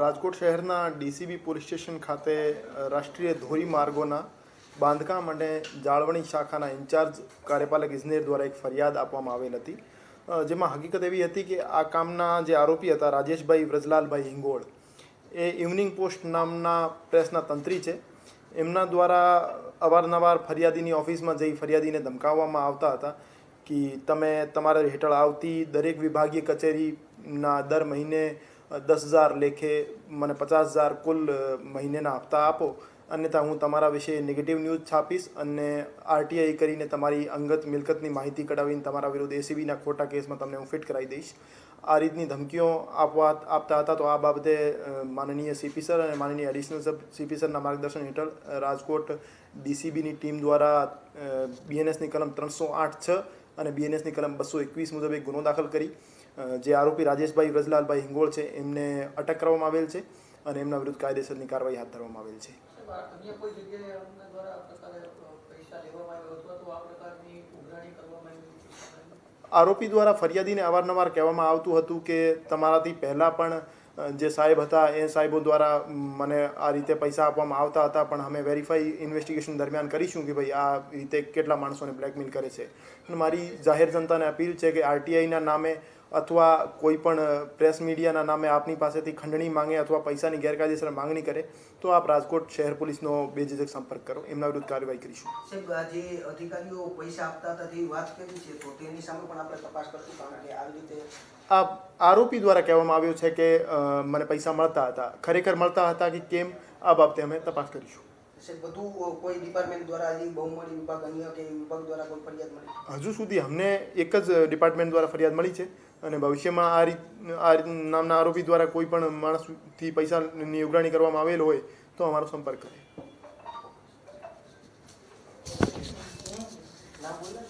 રાજકોટ શહેરના DCB police station ખાતે રાષ્ટ્રીય ધોરીમાર્ગોના બાંધકામ અને જાળવણી શાખાના ઇન્ચાર્જ કાર્યપાલક ઇજનેર દ્વારા એક ફરિયાદ આપવામાં આવેલ હતી. જેમાં હકીકત એવી હતી કે આ કામના જે આરોપી હતા, રાજેશભાઈ વ્રજલાલભાઈ હિંગોળ, એ ઇવનિંગ પોસ્ટ નામના પ્રેસના તંત્રી છે. એમના દ્વારા અવારનવાર ફરિયાદીની ઓફિસમાં જઈ ફરિયાદીને ધમકાવવામાં આવતા હતા કે તમે તમારા હેઠળ આવતી દરેક વિભાગીય કચેરીના દર મહિને દસ હજાર લેખે મને પચાસ હજાર કુલ મહિનેના હપ્તા આપો. અન્યથા હું તમારા વિશે નેગેટિવ ન્યૂઝ છાપીશ અને આરટીઆઈ કરીને તમારી અંગત મિલકતની માહિતી કઢાવીને તમારા વિરુદ્ધ એસીબીના ખોટા કેસમાં તમને હું ફિટ કરાવી દઈશ. આ રીતની ધમકીઓ આપવા, આપતા હતા તો આ બાબતે માનનીય સીપી સર અને માનનીય એડિશનલ સબ સીપી સરના માર્ગદર્શન હેઠળ રાજકોટ ડીસીબીની ટીમ દ્વારા બીએનએસની કલમ ત્રણસો આઠ છ અને બીએનએસની કલમ બસો એકવીસ મુજબ એક ગુનો દાખલ કરી. જે આરોપી રાજેશભાઈ વ્રજલાલભાઈ હિંગોળ છે એમને અટક કરવામાં આવેલ છે અને એમના વિરુદ્ધ કાયદેસરની કાર્યવાહી હાથ ધરવામાં આવેલ છે. આરોપી દ્વારા ફરિયાદીને અવારનવાર કહેવામાં આવતું હતું કે તમારાથી પહેલાં પણ જે સાહેબ હતા એ સાહેબો દ્વારા મને આ રીતે પૈસા આપવામાં આવતા હતા પણ અમે વેરીફાઈ ઇન્વેસ્ટિગેશન દરમિયાન કરીશું કે ભાઈ આ રીતે કેટલા માણસોને બ્લેકમેલ કરે છે. અને મારી જાહેર જનતાને અપીલ છે કે આરટીઆઈના નામે અથવા કોઈ પણ પ્રેસ મીડિયાના નામે આપની પાસેથી ખંડણી માંગે અથવા પૈસાની ગેરકાયદેસર માંગણી કરે તો આપ રાજકોટ શહેર પોલીસનો બેઝિક સંપર્ક કરો. એમના વિરુદ્ધ કાર્યવાહી કરીશું. સાહેબ આ જે અધિકારીઓ પૈસા આપતા હતા વાત કરી છે? તો તેની સામે પણ આપણે તપાસ કરશું કારણ કે આવી રીતે આ આરોપી દ્વારા કહેવામાં આવ્યું છે કે મને પૈસા મળતા હતા. ખરેખર મળતા હતા કે કેમ? આ બાબતે અમે તપાસ કરીશું. બધું કોઈ ડિપાર્ટમેન્ટ દ્વારા બહુમળી વિભાગ અન્ય કે વિભાગ દ્વારા કોઈ ફરિયાદ મળી? હજુ સુધી અમને એક જ ડિપાર્ટમેન્ટ દ્વારા ફરિયાદ મળી છે અને ભવિષ્યમાં આ રીત આ નામના આરોપી દ્વારા કોઈ પણ માણસથી પૈસાની ઉઘરાણી કરવામાં આવેલ હોય તો અમારો સંપર્ક કરે. ના બોલે